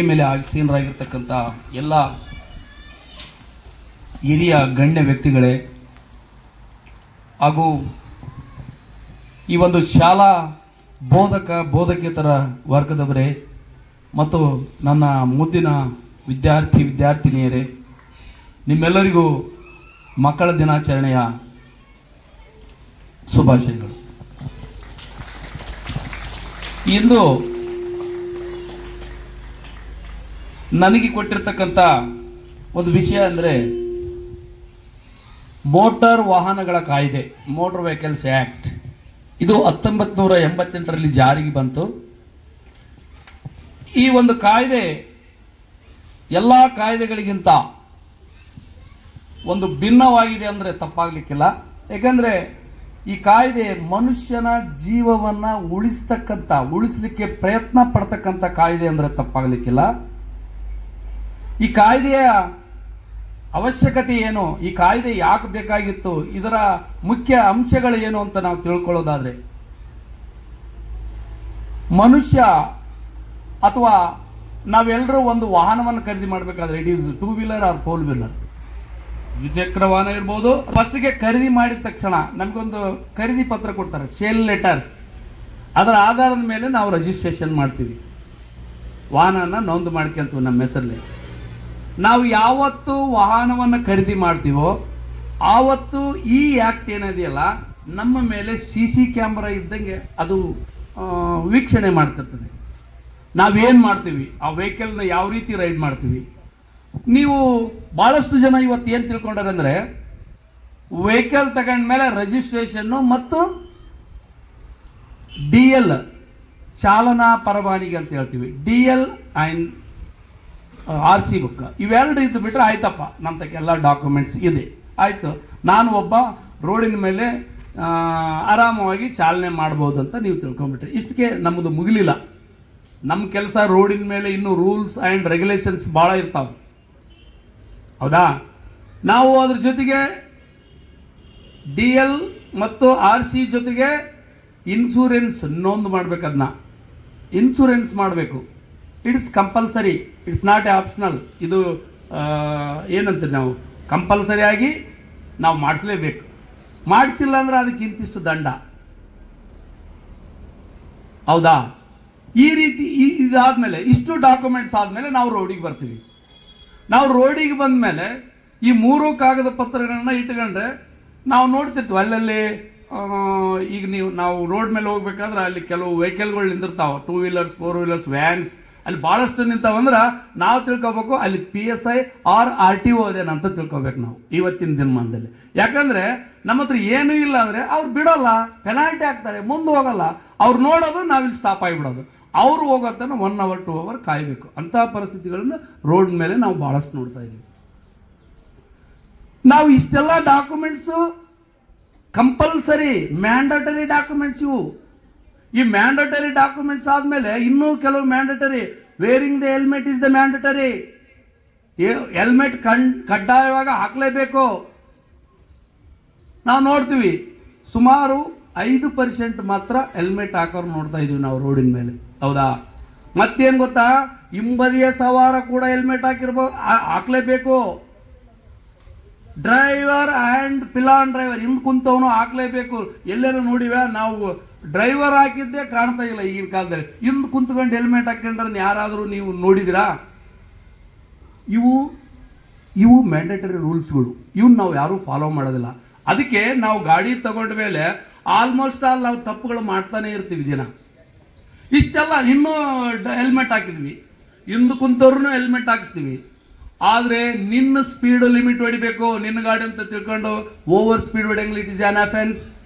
ವೇದಿಕೆ ಮೇಲೆ ಆಸೀನರಾಗಿರ್ತಕ್ಕಂಥ ಎಲ್ಲ ಹಿರಿಯ ಗಣ್ಯ ವ್ಯಕ್ತಿಗಳೇ ಹಾಗೂ ಈ ಒಂದು ಶಾಲಾ ಬೋಧಕ, ಬೋಧಕೇತರ ವರ್ಗದವರೇ ಮತ್ತು ನನ್ನ ಮುದ್ದಿನ ವಿದ್ಯಾರ್ಥಿ, ವಿದ್ಯಾರ್ಥಿನಿಯರೇ, ನಿಮ್ಮೆಲ್ಲರಿಗೂ ಮಕ್ಕಳ ದಿನಾಚರಣೆಯ ಶುಭಾಶಯಗಳು. ಇಂದು ನನಗೆ ಕೊಟ್ಟಿರ್ತಕ್ಕಂಥ ಒಂದು ವಿಷಯ ಅಂದರೆ ಮೋಟಾರ್ ವಾಹನಗಳ ಕಾಯ್ದೆ ಮೋಟಾರ್ ವೆಹಿಕಲ್ಸ್ ಆ್ಯಕ್ಟ್ ಇದು ಹತ್ತೊಂಬತ್ತು ನೂರ ಎಂಬತ್ತೆಂಟರಲ್ಲಿ ಜಾರಿಗೆ ಬಂತು. ಈ ಒಂದು ಕಾಯ್ದೆ ಎಲ್ಲ ಕಾಯ್ದೆಗಳಿಗಿಂತ ಒಂದು ಭಿನ್ನವಾಗಿದೆ ಅಂದರೆ ತಪ್ಪಾಗಲಿಕ್ಕಿಲ್ಲ. ಯಾಕಂದರೆ ಈ ಕಾಯ್ದೆ ಮನುಷ್ಯನ ಜೀವವನ್ನು ಉಳಿಸ್ತಕ್ಕಂಥ ಉಳಿಸಲಿಕ್ಕೆ ಪ್ರಯತ್ನ ಪಡ್ತಕ್ಕಂಥ ಕಾಯ್ದೆ ಅಂದರೆ ತಪ್ಪಾಗಲಿಕ್ಕಿಲ್ಲ. ಈ ಕಾಯ್ದೆಯ ಅವಶ್ಯಕತೆ ಏನು? ಈ ಕಾಯ್ದೆ ಯಾಕೆ ಬೇಕಾಗಿತ್ತು? ಇದರ ಮುಖ್ಯ ಅಂಶಗಳು ಏನು ಅಂತ ನಾವು ತಿಳ್ಕೊಳ್ಳೋದಾದರೆ, ಮನುಷ್ಯ ಅಥವಾ ನಾವೆಲ್ಲರೂ ಒಂದು ವಾಹನವನ್ನು ಖರೀದಿ ಮಾಡಬೇಕಾದ್ರೆ it is two wheeler or four wheeler ದ್ವಿಚಕ್ರ ವಾಹನ ಇರ್ಬೋದು ಬಸ್ಸಿಗೆ ಖರೀದಿ ಮಾಡಿದ ತಕ್ಷಣ ನಮಗೊಂದು ಖರೀದಿ ಪತ್ರ ಕೊಡ್ತಾರೆ ಸೇಲ್ ಲೆಟರ್ಸ್ ಅದರ ಆಧಾರದ ಮೇಲೆ ನಾವು ರಿಜಿಸ್ಟ್ರೇಷನ್ ಮಾಡ್ತೀವಿ. ವಾಹನನ ನೋಂದು ಮಾಡ್ಕೊಂತೀವಿ ನಮ್ಮ ಹೆಸರಲ್ಲಿ ನಾವು ಯಾವತ್ತು ವಾಹನವನ್ನು ಖರೀದಿ ಮಾಡ್ತೀವೋ, ಆವತ್ತು ಈ ಆ್ಯಕ್ಟ್ ಏನಿದೆಯಲ್ಲ, ನಮ್ಮ ಮೇಲೆ ಸಿ ಸಿ ಕ್ಯಾಮ್ರಾ ಇದ್ದಂಗೆ ಅದು ವೀಕ್ಷಣೆ ಮಾಡ್ತಿರ್ತದೆ. ನಾವೇನು ಮಾಡ್ತೀವಿ? ಆ ವೆಹಿಕಲ್ನ ಯಾವ ರೀತಿ ರೈಡ್ ಮಾಡ್ತೀವಿ? ನೀವು ಭಾಳಷ್ಟು ಜನ ಇವತ್ತು ಏನು ತಿಳ್ಕೊಂಡಾರೆ ಅಂದರೆ ವೆಹಿಕಲ್ ತಗೊಂಡ್ಮೇಲೆ ರಿಜಿಸ್ಟ್ರೇಷನ್ನು ಮತ್ತು ಡಿ ಎಲ್ ಚಾಲನಾ ಪರವಾನಿಗೆ ಅಂತ ಹೇಳ್ತೀವಿ. D L and R C book ಇವೆರಡು ಇದ್ದು ಬಿಟ್ಟರೆ ಆಯ್ತಪ್ಪ. ನಮ್ಮ ಎಲ್ಲ ಡಾಕ್ಯುಮೆಂಟ್ಸ್ ಇದೆ. ಆಯಿತು. ನಾನು ಒಬ್ಬ ರೋಡಿನ ಮೇಲೆ ಆರಾಮವಾಗಿ ಚಾಲನೆ ಮಾಡ್ಬೋದು ಅಂತ ನೀವು ತಿಳ್ಕೊಂಬಿಟ್ರಿ. ಇಷ್ಟಕ್ಕೆ ನಮ್ಮದು ಮುಗಿಲಿಲ್ಲ. ನಮ್ಮ ಕೆಲಸ ರೋಡಿನ ಮೇಲೆ ಇನ್ನೂ ರೂಲ್ಸ್ ಆ್ಯಂಡ್ ರೆಗ್ಯುಲೇಷನ್ಸ್ ಭಾಳ ಇರ್ತಾವೆ. ಹೌದಾ? ನಾವು ಅದ್ರ ಜೊತೆಗೆ ಡಿ ಎಲ್ ಮತ್ತು ಆರ್ ಸಿ ಜೊತೆಗೆ ಇನ್ಶೂರೆನ್ಸ್ ನೋಂದು ಮಾಡ್ಬೇಕು ಅದನ್ನ ಇನ್ಶೂರೆನ್ಸ್ ಮಾಡಬೇಕು. It's compulsory, it's not a optional. ಇದು ಏನಂತೀವಿ ನಾವು? ಕಂಪಲ್ಸರಿಯಾಗಿ ನಾವು ಮಾಡಿಸ್ಲೇಬೇಕು. ಮಾಡಿಸಿಲ್ಲ ಅಂದ್ರೆ ಅದಕ್ಕೆ ಇಂತಿಷ್ಟು ದಂಡ. ಹೌದಾ? ಈ ರೀತಿ ಇದಾದ್ಮೇಲೆ, ಇಷ್ಟು ಡಾಕ್ಯುಮೆಂಟ್ಸ್ ಆದಮೇಲೆ ನಾವು ರೋಡಿಗೆ ಬರ್ತೀವಿ. ನಾವು ರೋಡಿಗೆ ಬಂದ ಮೇಲೆ ಈ ಮೂರು ಕಾಗದ ಪತ್ರಗಳನ್ನ ಇಟ್ಕೊಂಡ್ರೆ ನಾವು ನೋಡ್ತಿರ್ತೀವಿ. ಅಲ್ಲಲ್ಲಿ ಈಗ ನೀವು, ನಾವು ರೋಡ್ ಮೇಲೆ ಹೋಗ್ಬೇಕಾದ್ರೆ ಅಲ್ಲಿ ಕೆಲವು ವೆಹಿಕಲ್ಗಳು ನಿಂತಿರ್ತಾವೆ. Two wheelers four wheelers vans ಅಲ್ಲಿ ಭಾಳಷ್ಟು ನಿಂತಾವಂದ್ರೆ ನಾವು ತಿಳ್ಕೊಬೇಕು, ಅಲ್ಲಿ P S I or R T O ಅಂತ ತಿಳ್ಕೊಬೇಕು ನಾವು ಇವತ್ತಿನ ದಿನಮಾನದಲ್ಲಿ. ಯಾಕಂದ್ರೆ ನಮ್ಮ ಹತ್ರ ಏನೂ ಇಲ್ಲ ಅಂದರೆ ಅವ್ರು ಬಿಡೋಲ್ಲ ಪೆನಾಲ್ಟಿ ಹಾಕ್ತಾರೆ, ಮುಂದೆ ಹೋಗಲ್ಲ. ಅವ್ರು ನೋಡೋದು, ನಾವಿಲ್ಲಿ ಸ್ಟಾಪ್ ಆಗಿಬಿಡೋದು. ಅವ್ರು ಹೋಗೋತನ ಒನ್ ಅವರ್ ಟು ಅವರ್ ಕಾಯಬೇಕು. ಅಂತಹ ಪರಿಸ್ಥಿತಿಗಳನ್ನು ರೋಡ್ ಮೇಲೆ ನಾವು ಭಾಳಷ್ಟು ನೋಡ್ತಾ ಇದ್ದೀವಿ ನಾವು ಇಷ್ಟೆಲ್ಲ ಡಾಕ್ಯುಮೆಂಟ್ಸು ಕಂಪಲ್ಸರಿ ಮ್ಯಾಂಡಟರಿ ಡಾಕ್ಯುಮೆಂಟ್ಸ್ ಇವು. ಈ ಮ್ಯಾಂಡಟರಿ ಡಾಕ್ಯುಮೆಂಟ್ಸ್ ಆದಮೇಲೆ ಇನ್ನೂ ಕೆಲವು mandatory wearing the helmet is the mandatory helmet ಕಣ್, ಕಡ್ಡಾಯವಾಗಿ ಹಾಕಲೇಬೇಕು. ನಾವು ನೋಡ್ತೀವಿ, ಸುಮಾರು ಐದು ಪರ್ಸೆಂಟ್ ಮಾತ್ರ ಹೆಲ್ಮೆಟ್ ಹಾಕೋರು ನೋಡ್ತಾ ಇದೀವಿ ನಾವು ರೋಡಿನ ಮೇಲೆ. ಹೌದಾ? ಮತ್ತೇನು ಗೊತ್ತಾ? ಹಿಂಬದಿಯ ಸವಾರ ಕೂಡ ಹೆಲ್ಮೆಟ್ ಹಾಕಿರ್ಬೋದು ಹಾಕಲೇಬೇಕು. ಡ್ರೈವರ್ ಆ್ಯಂಡ್ ಪಿಲಾನ್ ಡ್ರೈವರ್ ಹಿಂದೆ ಕುಂತವನು ಹಾಕ್ಲೇಬೇಕು. ಎಲ್ಲೇನೋ ನೋಡಿವ? ನಾವು ಡ್ರೈವರ್ ಹಾಕಿದ್ದೇ ಕಾಣ್ತಾ ಇಲ್ಲ ಈಗಿನ ಕಾಲದಲ್ಲಿ. ಹಿಂದೆ ಕುಂತ್ಕೊಂಡು ಹೆಲ್ಮೆಟ್ ಹಾಕೊಂಡ್ರೆ ಯಾರಾದರೂ ನೀವು ನೋಡಿದಿರಾ? ಇವು ಇವು ಮ್ಯಾಂಡೇಟರಿ ರೂಲ್ಸ್ಗಳು. ಇವನ್ನ ನಾವು ಯಾರೂ ಫಾಲೋ ಮಾಡೋದಿಲ್ಲ. ಅದಕ್ಕೆ ನಾವು ಗಾಡಿ ತಗೊಂಡ ಮೇಲೆ ಆಲ್ಮೋಸ್ಟ್ ಆಲ್ ನಾವು ತಪ್ಪುಗಳು ಮಾಡ್ತಾನೆ ಇರ್ತೀವಿ ದಿನ. ಇಷ್ಟೆಲ್ಲ ಇನ್ನೂ ಹೆಲ್ಮೆಟ್ ಹಾಕಿದ್ವಿ. ಹಿಂದೆ ಕುಂತವ್ರು ಹೆಲ್ಮೆಟ್ ಹಾಕಿಸ್ತೀವಿ. ಆದರೆ ನಿನ್ನ ಸ್ಪೀಡ್ ಲಿಮಿಟ್ ಹೊಡಿಬೇಕು. ನಿನ್ನ ಗಾಡಿ ಅಂತ ತಿಳ್ಕೊಂಡು ಓವರ್ ಸ್ಪೀಡ್ ಹೊಡೆಯಂಗ್ಲಿ ಇಟ್ ಇಸ್ ಆನ್ ಅಫೆನ್ಸ್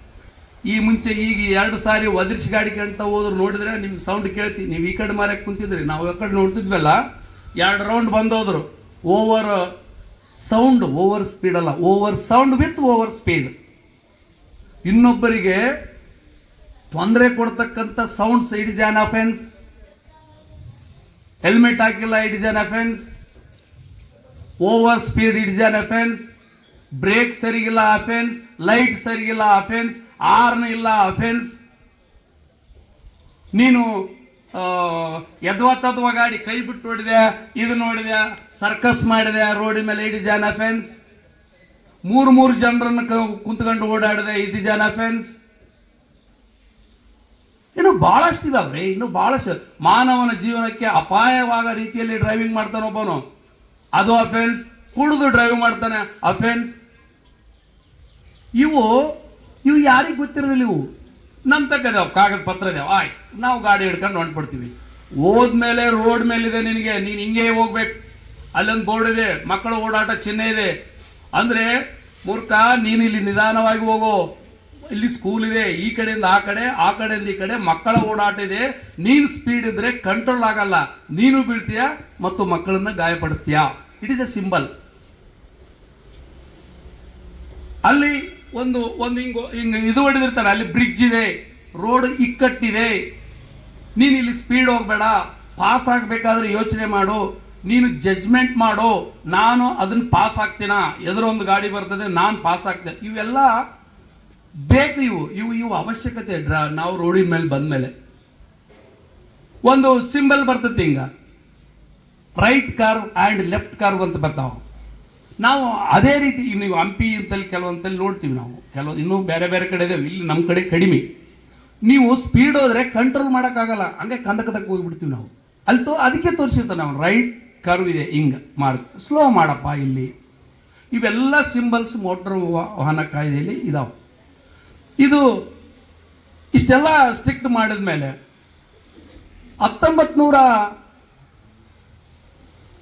ಈ ಮುಂಚೆ ಈಗ ಎರಡು ಸಾರಿ ಒದರ್ಸಿ ಗಾಡಿ ಅಂತ ಹೋದ್ರು ನೋಡಿದ್ರೆ ನಿಮ್ಮ ಸೌಂಡ್ ಕೇಳ್ತಿ, ನೀವು ಈ ಕಡೆ ಮಾರಕ್ಕೆ ಕುಂತಿದ್ರಿ, ನಾವು ಆ ಕಡೆ ನೋಡ್ತಿದ್ವಲ್ಲ, ಎರಡು ರೌಂಡ್ ಬಂದೋದ್ರು. ಓವರ್ ಸೌಂಡ್ ಓವರ್ ಸ್ಪೀಡ್ ಅಲ್ಲ over sound with over speed ಇನ್ನೊಬ್ಬರಿಗೆ ತೊಂದರೆ ಕೊಡ್ತಕ್ಕಂಥ sounds it is an offence helmet ಹಾಕಿಲ್ಲ it is an offence over speed it is an offence brake ಸರಿಗಿಲ್ಲ offence light ಸರಿಗಿಲ್ಲ ಅಫೆನ್ಸ್ ಆರ್ನ್ ಇಲ್ಲ offence ನೀನು ಎದ್ವಾ ತದ್ವಾ ಗಾಡಿ ಕೈ ಬಿಟ್ಟು ಹೊಡೆದೆ ಇದು ನೋಡಿದೆ ಸರ್ಕಸ್ ಮಾಡಿದೆ ರೋಡಿನ ಮೇಲೆ ಇಡಿ ಜನ ಅಫೆನ್ಸ್ ಮೂರು ಮೂರು ಜನರನ್ನು ಕುಂತ್ಕೊಂಡು ಓಡಾಡಿದೆ ಇದು ಜನ ಅಫೆನ್ಸ್ ಇನ್ನು ಬಹಳಷ್ಟು ಇದಾವ್ರಿ ಇನ್ನು ಬಹಳಷ್ಟು ಮಾನವನ ಜೀವನಕ್ಕೆ ಅಪಾಯವಾದ ರೀತಿಯಲ್ಲಿ ಡ್ರೈವಿಂಗ್ ಮಾಡ್ತಾನೆ ಒಬ್ಬನು. ಅದು ಅಫೆನ್ಸ್ ಕುಡಿದು ಡ್ರೈವ್ ಮಾಡ್ತಾನೆ ಅಫೆನ್ಸ್ ಇವು ಇವು ಯಾರಿಗೆ ಗೊತ್ತಿರೋದಿಲ್ಲ ಇವು? ನಮ್ಮ ತಕ್ಕ ಇದಾವೆ ಕಾಗದ ಪತ್ರ ಇದಾವೆ ಆಯ್ತು, ನಾವು ಗಾಡಿ ಹಿಡ್ಕೊಂಡು ಹೊಂಟ್ಬಿಡ್ತೀವಿ. ಹೋದ್ಮೇಲೆ ರೋಡ್ ಮೇಲಿದೆ ನಿನಗೆ, ನೀನು ಹಿಂಗೆ ಹೋಗ್ಬೇಕು. ಅಲ್ಲೊಂದು ಬೋರ್ಡ್ ಇದೆ, ಮಕ್ಕಳ ಓಡಾಟ ಚಿಹ್ನೆ ಇದೆ. ಅಂದರೆ, ಮೂರ್ಖ, ನೀನು ಇಲ್ಲಿ ನಿಧಾನವಾಗಿ ಹೋಗೋ. ಇಲ್ಲಿ ಸ್ಕೂಲ್ ಇದೆ, ಈ ಕಡೆಯಿಂದ ಆ ಕಡೆ, ಆ ಕಡೆಯಿಂದ ಈ ಕಡೆ, ಮಕ್ಕಳ ಓಡಾಟ ಇದೆ. ನೀನು ಸ್ಪೀಡ್ ಇದ್ರೆ ಕಂಟ್ರೋಲ್ ಆಗಲ್ಲ. ನೀನು ಬೀಳ್ತೀಯ ಮತ್ತು ಮಕ್ಕಳನ್ನ ಗಾಯಪಡಿಸ್ತೀಯ. ಇಟ್ ಇಸ್ ಎ ಸಿಂಬಲ್ ಅಲ್ಲಿ ಒಂದು ಒಂದು ಹಿಂಗು, ಹಿಂಗೆ ಇದು ಹೊಡೆದಿರ್ತಾರೆ, ಅಲ್ಲಿ ಬ್ರಿಡ್ಜ್ ಇದೆ ರೋಡ್ ಇಕ್ಕಟ್ಟಿದೆ. ನೀನು ಇಲ್ಲಿ ಸ್ಪೀಡ್ ಹೋಗಬೇಡ ಪಾಸ್ ಆಗಬೇಕಾದ್ರೆ ಯೋಚನೆ ಮಾಡು, ನೀನು ಜಜ್ಮೆಂಟ್ ಮಾಡು, ನಾನು ಅದನ್ನ ಪಾಸ್ ಆಗ್ತೀನ ಎದುರೊಂದು ಗಾಡಿ ಬರ್ತದೆ, ನಾನು ಪಾಸ್ ಆಗ್ತೇನೆ ಇವೆಲ್ಲ ಬೇಕು ಇವು ಇವು ಇವು ಅವಶ್ಯಕತೆ, ಡ್ರಾ, ನಾವು ರೋಡಿನ ಮೇಲೆ ಬಂದ ಮೇಲೆ ಒಂದು ಸಿಂಬಲ್ ಬರ್ತದೆ ಹಿಂಗ. Right car and left car ಅಂತ ಬರ್ತಾವ. ನಾವು ಅದೇ ರೀತಿ ನೀವು ಹಂಪಿ ಅಂತಲ್ಲಿ ಕೆಲವೊಂದಲ್ಲಿ ನೋಡ್ತೀವಿ ನಾವು. ಕೆಲವೊಂದು ಇನ್ನೂ ಬೇರೆ ಬೇರೆ ಕಡೆ ಇದೆ ಇಲ್ಲಿ ನಮ್ಮ ಕಡೆ ಕಡಿಮೆ. ನೀವು ಸ್ಪೀಡ್ ಹೋದರೆ ಕಂಟ್ರೋಲ್ ಮಾಡೋಕ್ಕಾಗಲ್ಲ. ಹಂಗೆ ಕಂದಕದಕ್ಕೆ ಹೋಗಿಬಿಡ್ತೀವಿ ನಾವು. ಅಲ್ಲಿ ಅದಕ್ಕೆ ತೋರಿಸಿರ್ತಾರೆ ನಾವು ರೈಟ್ ಕರ್ವ್ ಇದೆ, ಹಿಂಗೆ ಮಾಡಿ. ಸ್ಲೋ ಮಾಡಪ್ಪ ಇಲ್ಲಿ. ಇವೆಲ್ಲ ಸಿಂಬಲ್ಸ್ ಮೋಟ್ರ್ ವಾಹನ, ಕಾಯ್ದೆಯಲ್ಲಿ ಇದಾವೆ. ಇದು ಇಷ್ಟೆಲ್ಲ ಸ್ಟ್ರಿಕ್ಟ್ ಮಾಡಿದ ಮೇಲೆ ಹತ್ತೊಂಬತ್ತು ನೂರ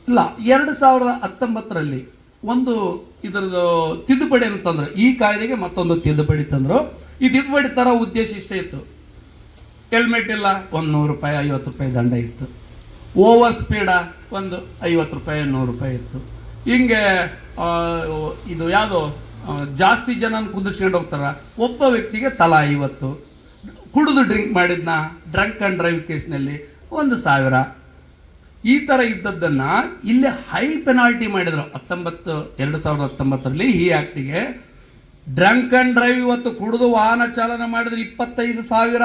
ಇಲ್ಲ ಎರಡು ಸಾವಿರದ ಹತ್ತೊಂಬತ್ತರಲ್ಲಿ ಒಂದು ಇದರದ್ದು ತಿದ್ದುಪಡಿ ಅಂತಂದ್ರೆ ಈ ಕಾಯ್ದೆಗೆ ಮತ್ತೊಂದು ತಿದ್ದುಪಡಿ ತಂದ್ರು. ಈ ತಿದ್ದುಪಡಿ ತರ ಉದ್ದೇಶ ಇಷ್ಟೇ ಇತ್ತು. ಹೆಲ್ಮೆಟ್ ಇಲ್ಲ, ಒಂದು ನೂರು ರೂಪಾಯಿ, ಐವತ್ತು ರೂಪಾಯಿ ದಂಡ ಇತ್ತು. ಓವರ್ ಸ್ಪೀಡ ಒಂದು ಐವತ್ತು ರೂಪಾಯಿ, ನೂರು ರೂಪಾಯಿ ಇತ್ತು. ಹಿಂಗೆ ಇದು ಯಾವುದು? ಜಾಸ್ತಿ ಜನ ಕುದಿಸ್ಕೊಂಡು ಹೋಗ್ತಾರ. ಒಬ್ಬ ವ್ಯಕ್ತಿಗೆ ತಲಾ ಐವತ್ತು. ಕುಡಿದು ಡ್ರಿಂಕ್ ಮಾಡಿದ್ನ ಡ್ರಂಕ್ ಅಂಡ್ ಡ್ರೈವ್ ಕೇಸ್ನಲ್ಲಿ ಒಂದು ಸಾವಿರ. ಈ ತರ ಇದ್ದದ್ದನ್ನು ಇಲ್ಲಿ ಹೈ ಪೆನಾಲ್ಟಿ ಮಾಡಿದ್ರು. ಹತ್ತೊಂಬತ್ತು, ಎರಡು ಸಾವಿರದ ಹತ್ತೊಂಬತ್ತರಲ್ಲಿ ಈ ಆಕ್ಟಿಗೆ ಡ್ರಂಕ್ ಅಂಡ್ ಡ್ರೈವ್ ಇವತ್ತು ಕುಡಿದು ವಾಹನ ಚಾಲನೆ ಮಾಡಿದ್ರೆ ಇಪ್ಪತ್ತೈದು ಸಾವಿರ.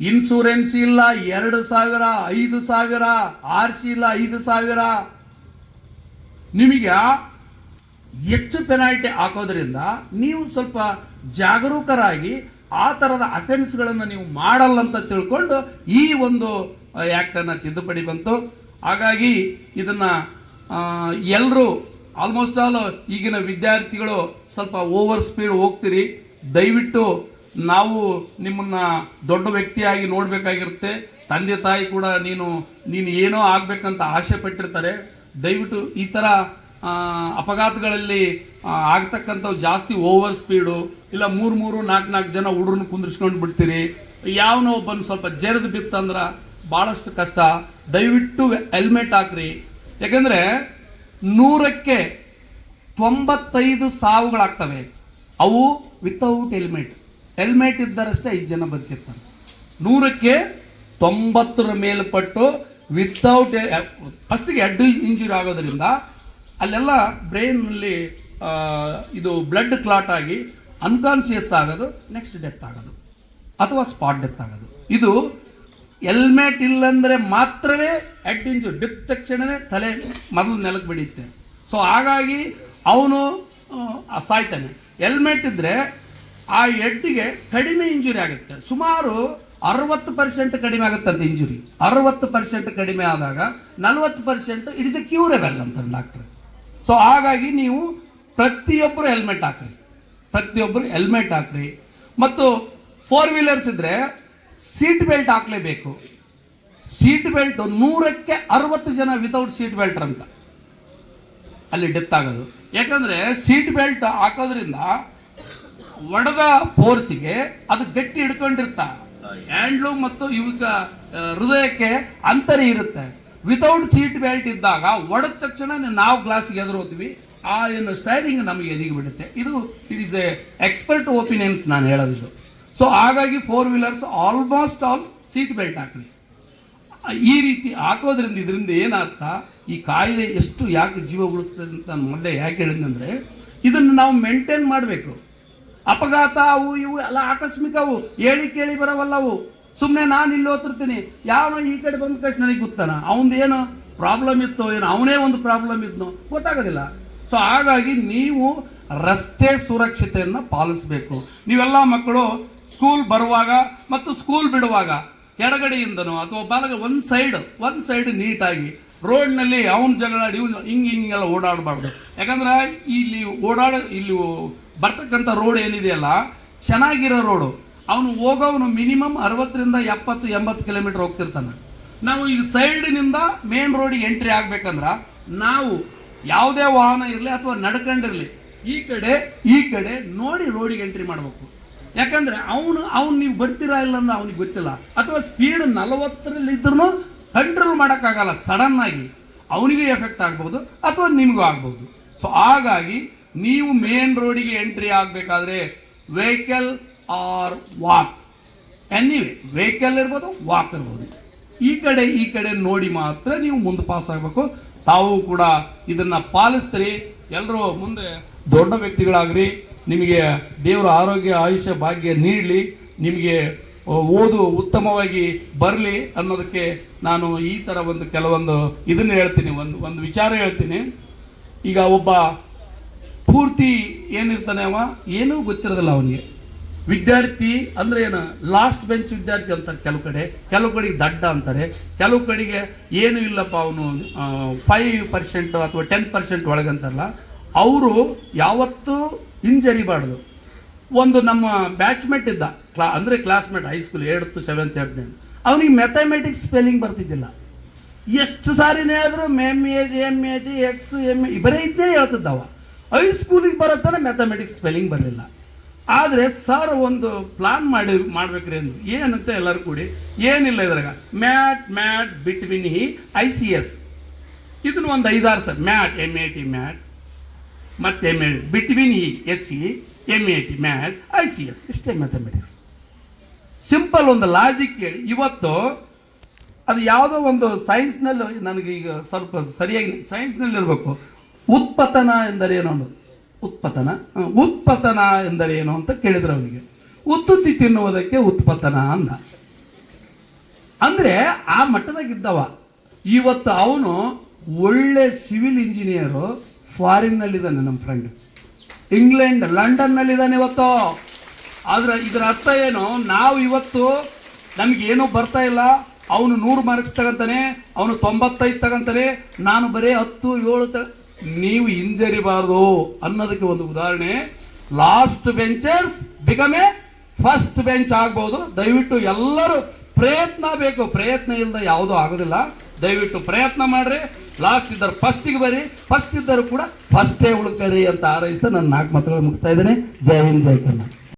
ಇನ್ಸೂರೆನ್ಸ್ ಇಲ್ಲ, ಎರಡು ಸಾವಿರ, ಐದು ಸಾವಿರ ಆರ್ ಸಿ ಇಲ್ಲ, ಐದು ಸಾವಿರ. ನಿಮಗೆ ಹೆಚ್ಚು ಪೆನಾಲ್ಟಿ ಹಾಕೋದ್ರಿಂದ ನೀವು ಸ್ವಲ್ಪ ಜಾಗರೂಕರಾಗಿ ಆ ಥರದ ಅಫೆನ್ಸ್ಗಳನ್ನು ನೀವು ಮಾಡಲ್ಲ ಅಂತ ತಿಳ್ಕೊಂಡು ಈ ಒಂದು ಆ್ಯಕ್ಟನ್ನು ತಿದ್ದುಪಡಿ ಬಂತು. ಹಾಗಾಗಿ ಇದನ್ನು ಎಲ್ಲರೂ ಆಲ್ಮೋಸ್ಟ್ ಆಲ್ ಈಗಿನ ವಿದ್ಯಾರ್ಥಿಗಳು ಸ್ವಲ್ಪ ಓವರ್ ಸ್ಪೀಡ್ ಹೋಗ್ತೀರಿ. ದಯವಿಟ್ಟು ನಾವು ನಿಮ್ಮನ್ನ ದೊಡ್ಡ ವ್ಯಕ್ತಿಯಾಗಿ ನೋಡಬೇಕಾಗಿರುತ್ತೆ. ತಂದೆ, ತಾಯಿ ಕೂಡ ನೀನು ನೀನು ಏನೋ ಆಗಬೇಕಂತ ಆಸೆ ಪಟ್ಟಿರ್ತಾರೆ. ದಯವಿಟ್ಟು ಈ ಥರ ಅಪಘಾತಗಳಲ್ಲಿ ಆಗ್ತಕ್ಕಂಥವು ಜಾಸ್ತಿ ಓವರ್ ಸ್ಪೀಡು ಇಲ್ಲ ಮೂರು ಮೂರು ನಾಲ್ಕು ನಾಲ್ಕು ಜನ ಹುಡುಗರನ್ನ ಕುಂದಿರ್ಸ್ಕೊಂಡು ಬಿಡ್ತೀರಿ. ಯಾವನೋ ಒಬ್ಬನ್ ಸ್ವಲ್ಪ ಜರಿದು ಬಿತ್ತಂದ್ರೆ ಭಾಳಷ್ಟು ಕಷ್ಟ. ದಯವಿಟ್ಟು ಹೆಲ್ಮೆಟ್ ಹಾಕ್ರಿ. ಯಾಕಂದರೆ ನೂರಕ್ಕೆ ತೊಂಬತ್ತೈದು ಸಾವುಗಳಾಗ್ತವೆ ಅವು ವಿತೌಟ್ ಹೆಲ್ಮೆಟ್ ಹೆಲ್ಮೆಟ್ ಇದ್ದರಷ್ಟೇ ಐದು ಜನ ಬದುಕಿರ್ತಾರೆ. ನೂರಕ್ಕೆ ತೊಂಬತ್ತರ ಮೇಲ್ಪಟ್ಟು ವಿತೌಟ್ ಫಸ್ಟಿಗೆ ಹೆಡ್ ಇಂಜುರಿ ಆಗೋದ್ರಿಂದ ಅಲ್ಲೆಲ್ಲ ಬ್ರೈನಲ್ಲಿ ಇದು ಬ್ಲಡ್ ಕ್ಲಾಟ್ ಆಗಿ ಅನ್ಕಾನ್ಸಿಯಸ್ ಆಗೋದು ನೆಕ್ಸ್ಟ್ ಡೆತ್ ಆಗೋದು, ಅಥವಾ ಸ್ಪಾಟ್ ಡೆತ್ ಆಗೋದು. ಇದು ಹೆಲ್ಮೆಟ್ ಇಲ್ಲಂದ್ರೆ ಮಾತ್ರವೇ ಹೆಡ್ ಇಂಜು ಡಿಪ್ ತಕ್ಷಣವೇ ತಲೆ ಮೊದಲು ನೆಲಕ್ಕೆ ಬಿಡುತ್ತೆ ಸೊ ಹಾಗಾಗಿ ಅವನು ಸಾಯ್ತಾನೆ. ಹೆಲ್ಮೆಟ್ ಇದ್ರೆ ಆ ಹೆಡ್ಗೆ ಕಡಿಮೆ ಇಂಜುರಿ ಆಗುತ್ತೆ. ಸುಮಾರು ಅರವತ್ತು ಪರ್ಸೆಂಟ್ ಕಡಿಮೆ ಆಗುತ್ತಂತೆ ಇಂಜುರಿ ಅರವತ್ತು ಪರ್ಸೆಂಟ್ ಕಡಿಮೆ ಆದಾಗ ನಲವತ್ತು percent it is a curable ಅಂತಾರೆ ಡಾಕ್ಟರ್ ಸೊ ಹಾಗಾಗಿ ನೀವು ಪ್ರತಿಯೊಬ್ಬರು ಹೆಲ್ಮೆಟ್ ಹಾಕ್ರಿ. ಪ್ರತಿಯೊಬ್ಬರು ಹೆಲ್ಮೆಟ್ ಹಾಕ್ರಿ. ಮತ್ತು ಫೋರ್ ವೀಲರ್ಸ್ ಇದ್ರೆ ಸೀಟ್ ಬೆಲ್ಟ್ ಹಾಕಲೇಬೇಕು. ಸೀಟ್ ಬೆಲ್ಟ್ ನೂರಕ್ಕೆ ಅರವತ್ತು ಜನ ವಿತೌಟ್ ಸೀಟ್ ಬೆಲ್ಟ್ ಅಂತ ಅಲ್ಲಿ ಡೆತ್ ಆಗೋದು. ಯಾಕಂದ್ರೆ ಸೀಟ್ ಬೆಲ್ಟ್ ಹಾಕೋದ್ರಿಂದ ಒಡೆದ ಫೋರ್ಸ್ಗೆ ಅದು ಗಟ್ಟಿ ಹಿಡ್ಕೊಂಡಿರ್ತ. ಹ್ಯಾಂಡ್ಲು ಮತ್ತು ಇವಕ್ಕ ಹೃದಯಕ್ಕೆ ಅಂತರಿ ಇರುತ್ತೆ. ವಿತೌಟ್ ಸೀಟ್ ಬೆಲ್ಟ್ ಇದ್ದಾಗ ಒಡೆದ ತಕ್ಷಣ ನಾವು ಗ್ಲಾಸ್ಗೆ ಎದುರೋತೀವಿ ಆ ಏನು ಸ್ಟೈರಿಂಗ್ ನಮಗೆ ಎದಿಗೆ ಬಿಡುತ್ತೆ. ಇದು it is a expert opinions ನಾನು ಹೇಳೋದು ಸೊ ಹಾಗಾಗಿ four wheelers almost all seat belt ಹಾಕಲಿ. ಈ ರೀತಿ ಹಾಕೋದ್ರಿಂದ ಇದರಿಂದ ಏನಾಗ್ತಾ, ಈ ಕಾಯಿಲೆ ಎಷ್ಟು ಯಾಕೆ ಜೀವ ಉಳಿಸ್ತದೆ ಅಂತ ನಾನು ಮೊದಲೇ ಯಾಕೆ ಹೇಳಿದ್ನಂದ್ರೆ, ಇದನ್ನು ನಾವು ಮೇಂಟೈನ್ ಮಾಡಬೇಕು. ಅಪಘಾತ ಅವು ಇವು ಎಲ್ಲ ಆಕಸ್ಮಿಕ ಅವು, ಹೇಳಿ ಕೇಳಿ ಬರವಲ್ಲವು ಸುಮ್ಮನೆ ನಾನು ಇಲ್ಲಿ ಓದ್ತಿರ್ತೀನಿ ಯಾವ ಈ ಕಡೆ ಬಂದ ಕಷ್ಟ ನನಗೆ ಗೊತ್ತಾನ? ಅವನದೇನು ಪ್ರಾಬ್ಲಮ್ ಇತ್ತು ಏನೋ, ಅವನೇ ಒಂದು ಪ್ರಾಬ್ಲಮ್ ಇದ್ನೋ? ಗೊತ್ತಾಗೋದಿಲ್ಲ. ಸೊ ಹಾಗಾಗಿ ನೀವು ರಸ್ತೆ ಸುರಕ್ಷತೆಯನ್ನು ಪಾಲಿಸಬೇಕು. ನೀವೆಲ್ಲ ಮಕ್ಕಳು ಸ್ಕೂಲ್ ಬರುವಾಗ ಮತ್ತು ಸ್ಕೂಲ್ ಬಿಡುವಾಗ ಎಡಗಡೆಯಿಂದನೋ ಅಥವಾ ಬಾಲಗ ಒಂದು ಸೈಡ್ ಒಂದು ಸೈಡ್ ನೀಟಾಗಿ ರೋಡ್ನಲ್ಲಿ ಅವನ ಜಗಳಾಡಿ ಹಿಂಗೆ ಹಿಂಗೆಲ್ಲ ಓಡಾಡಬಾರ್ದು. ಯಾಕಂದ್ರೆ ಇಲ್ಲಿ ಓಡಾಡ, ಇಲ್ಲಿ ಬರ್ತಕ್ಕಂಥ ರೋಡ್ ಏನಿದೆಯಲ್ಲ ಚೆನ್ನಾಗಿರೋ ರೋಡು ಅವನು ಹೋಗೋವನು ಮಿನಿಮಮ್ ಅರವತ್ತರಿಂದ ಎಪ್ಪತ್ತು, ಎಂಬತ್ತು ಕಿಲೋಮೀಟರ್ ಹೋಗ್ತಿರ್ತಾನೆ. ನಾವು ಈಗ ಸೈಡ್ನಿಂದ ಮೇನ್ ರೋಡಿಗೆ ಎಂಟ್ರಿ ಆಗ್ಬೇಕಂದ್ರೆ ನಾವು ಯಾವುದೇ ವಾಹನ ಇರಲಿ ಅಥವಾ ನಡ್ಕೊಂಡಿರಲಿ, ಈ ಕಡೆ ಈ ಕಡೆ ನೋಡಿ ರೋಡಿಗೆ ಎಂಟ್ರಿ ಮಾಡಬೇಕು. ಯಾಕಂದ್ರೆ ಅವನು, ಅವ್ನು ನೀವು ಬರ್ತೀರಾ ಇಲ್ಲ ಅಂದ್ರೆ ಅವನಿಗೆ ಗೊತ್ತಿಲ್ಲ. ಅಥವಾ ಸ್ಪೀಡ್ ನಲವತ್ತರಲ್ಲಿ ಇದ್ರೂ ಕಂಟ್ರೋಲ್ ಮಾಡೋಕ್ಕಾಗಲ್ಲ ಸಡನ್ ಆಗಿ. ಅವನಿಗೂ ಎಫೆಕ್ಟ್ ಆಗ್ಬೋದು, ಅಥವಾ ನಿಮಗೂ ಆಗ್ಬೋದು. ಸೊ ಹಾಗಾಗಿ ನೀವು ಮೇನ್ ರೋಡಿಗೆ ಎಂಟ್ರಿ ಆಗಬೇಕಾದ್ರೆ vehicle or walk anyway vehicle ಇರ್ಬೋದು ವಾಕ್ ಇರ್ಬೋದು. ಈ ಕಡೆ ಈ ಕಡೆ ನೋಡಿ ಮಾತ್ರ ನೀವು ಮುಂದೆ ಪಾಸ್ ಆಗಬೇಕು. ತಾವು ಕೂಡ ಇದನ್ನ ಪಾಲಿಸ್ತೀರಿ. ಎಲ್ಲರೂ ಮುಂದೆ ದೊಡ್ಡ ವ್ಯಕ್ತಿಗಳಾಗ್ರಿ. ನಿಮಗೆ ದೇವರ ಆರೋಗ್ಯ, ಆಯುಷ್ಯ, ಭಾಗ್ಯ ನೀಡಲಿ. ನಿಮಗೆ ಓದು ಉತ್ತಮವಾಗಿ ಬರಲಿ ಅನ್ನೋದಕ್ಕೆ ನಾನು ಈ ಥರ ಒಂದು ಕೆಲವೊಂದು ಇದನ್ನು ಹೇಳ್ತೀನಿ. ಒಂದು ಒಂದು ವಿಚಾರ ಹೇಳ್ತೀನಿ. ಈಗ ಒಬ್ಬ ಪೂರ್ತಿ ಏನಿರ್ತಾನೆ ಅವ? ಏನೂ ಗೊತ್ತಿರೋದಿಲ್ಲ ಅವನಿಗೆ. ವಿದ್ಯಾರ್ಥಿ ಅಂದ್ರೆ ಏನು? ಲಾಸ್ಟ್ ಬೆಂಚ್ ವಿದ್ಯಾರ್ಥಿ ಅಂತಾರೆ ಕೆಲವು ಕಡೆ. ಕೆಲವು ಕಡೆಗೆ ದಡ್ಡ ಅಂತಾರೆ. ಕೆಲವು ಕಡೆಗೆ ಏನು ಇಲ್ಲಪ್ಪ ಅವನು ಫೈವ್ ಪರ್ಸೆಂಟ್ ಅಥವಾ ಟೆನ್ ಪರ್ಸೆಂಟ್ ಒಳಗಂತಾರಲ್ಲ ಅವರು ಯಾವತ್ತೂ ಹಿಂಜರಿಬಾರ್ದು ಒಂದು ನಮ್ಮ ಬ್ಯಾಚ್ಮೆಟ್ ಇದ್ದ ಕ್ಲಾ ಅಂದರೆ ಕ್ಲಾಸ್ಮೇಟ್ ಹೈಸ್ಕೂಲ್ ಏಳ್ತು ಸೆವೆಂತ್ ಏಳ್ತ್ ಅವನಿಗೆ ಮ್ಯಾಥಮೆಟಿಕ್ಸ್ ಸ್ಪೆಲ್ಲಿಂಗ್ ಬರ್ತಿದ್ದಿಲ್ಲ. ಎಷ್ಟು ಸಾರಿ ಹೇಳಿದ್ರು M A M A D X M A ಬರೀ ಇದ್ದೇ ಹೇಳ್ತಿದ್ದವ. ಹೈಸ್ಕೂಲಿಗೆ ಥರ ಮ್ಯಾಥಮೆಟಿಕ್ಸ್ ಸ್ಪೆಲ್ಲಿಂಗ್ ಬರಲಿಲ್ಲ. ಆದರೆ ಸರ್ ಒಂದು ಪ್ಲಾನ್ ಮಾಡಿ, ಮಾಡ್ಬೇಕ್ರಿ ಅಂದ್ರು. ಏನಂತ ಎಲ್ಲರೂ ಕೂಡಿ, ಏನಿಲ್ಲ ಇದ್ರಾಗ. Mat mat, between he, I C S. ಇದನ್ನು ಒಂದು ಐದಾರು sir. Mat, M A T, mat. ಮತ್ತೆ M A, between he, H E, M A T, mat, I C S. ಇಷ್ಟೇ ಮ್ಯಾಥಮೆಟಿಕ್ಸ್ ಸಿಂಪಲ್ ಒಂದು ಲಾಜಿಕ್ ಹೇಳಿ. ಇವತ್ತು ಅದು ಯಾವುದೋ ಒಂದು ಸೈನ್ಸ್ನಲ್ಲಿ ನನಗೆ ಈಗ ಸ್ವಲ್ಪ ಸರಿಯಾಗಿ ಸೈನ್ಸ್ನಲ್ಲಿ ಇರಬೇಕು ಉತ್ಪತನ ಎಂದರೇನು ಅನ್ನೋದು ಉತ್ಪತನ. ಉತ್ಪತನ ಎಂದರೇನು ಅಂತ ಕೇಳಿದ್ರು ಅವನಿಗೆ ಉತ್ತುತ್ತಿ ತಿನ್ನುವುದಕ್ಕೆ ಉತ್ಪತನ ಅಂದ. ಅಂದ್ರೆ ಆ ಮಟ್ಟದಾಗಿದ್ದವ. ಇವತ್ತು ಅವನು ಒಳ್ಳೆ ಸಿವಿಲ್ ಇಂಜಿನಿಯರು ಫಾರಿನ್ನಲ್ಲಿದ್ದಾನೆ ನಮ್ಮ ಫ್ರೆಂಡ್. ಇಂಗ್ಲೆಂಡ್ ಲಂಡನ್ನಲ್ಲಿದ್ದಾನೆ ಇವತ್ತು. ಆದ್ರೆ ಇದರ ಅರ್ಥ ಏನು? ನಾವು ಇವತ್ತು ನಮ್ಗೆ ಏನೂ ಬರ್ತಾ ಇಲ್ಲ. ಅವನು ನೂರು ಮಾರ್ಕ್ಸ್ ತಗಂತಾನೆ, ಅವನು ತೊಂಬತ್ತೈದು ತಗಂತಾನೆ, ನಾನು ಬರೀ ಹತ್ತು, ಏಳು ತ ನೀವು ಹಿಂಜರಿಬಾರದು ಅನ್ನೋದಕ್ಕೆ ಒಂದು ಉದಾಹರಣೆ. Last benchers become a first bench ಆಗ್ಬೋದು. ದಯವಿಟ್ಟು ಎಲ್ಲರೂ ಪ್ರಯತ್ನ ಬೇಕು. ಪ್ರಯತ್ನ ಇಲ್ಲದೆ ಯಾವುದೂ ಆಗೋದಿಲ್ಲ. ದಯವಿಟ್ಟು ಪ್ರಯತ್ನ ಮಾಡ್ರಿ. ಲಾಸ್ಟ್ ಇದ್ದರು ಫಸ್ಟಿಗೆ ಬರ್ರಿ. ಫಸ್ಟ್ ಇದ್ದರೂ ಕೂಡ ಫಸ್ಟೇ ಉಳ್ಕರಿ ಅಂತ ಆರೈಸ್ತಾ ನಾನು ನಾಲ್ಕು ಮಾತುಗಳು ಮುಗಿಸ್ತಾ ಇದ್ದೇನೆ. ಜೈ ಹಿಂದ್, ಜೈ ಕನ್ನಡ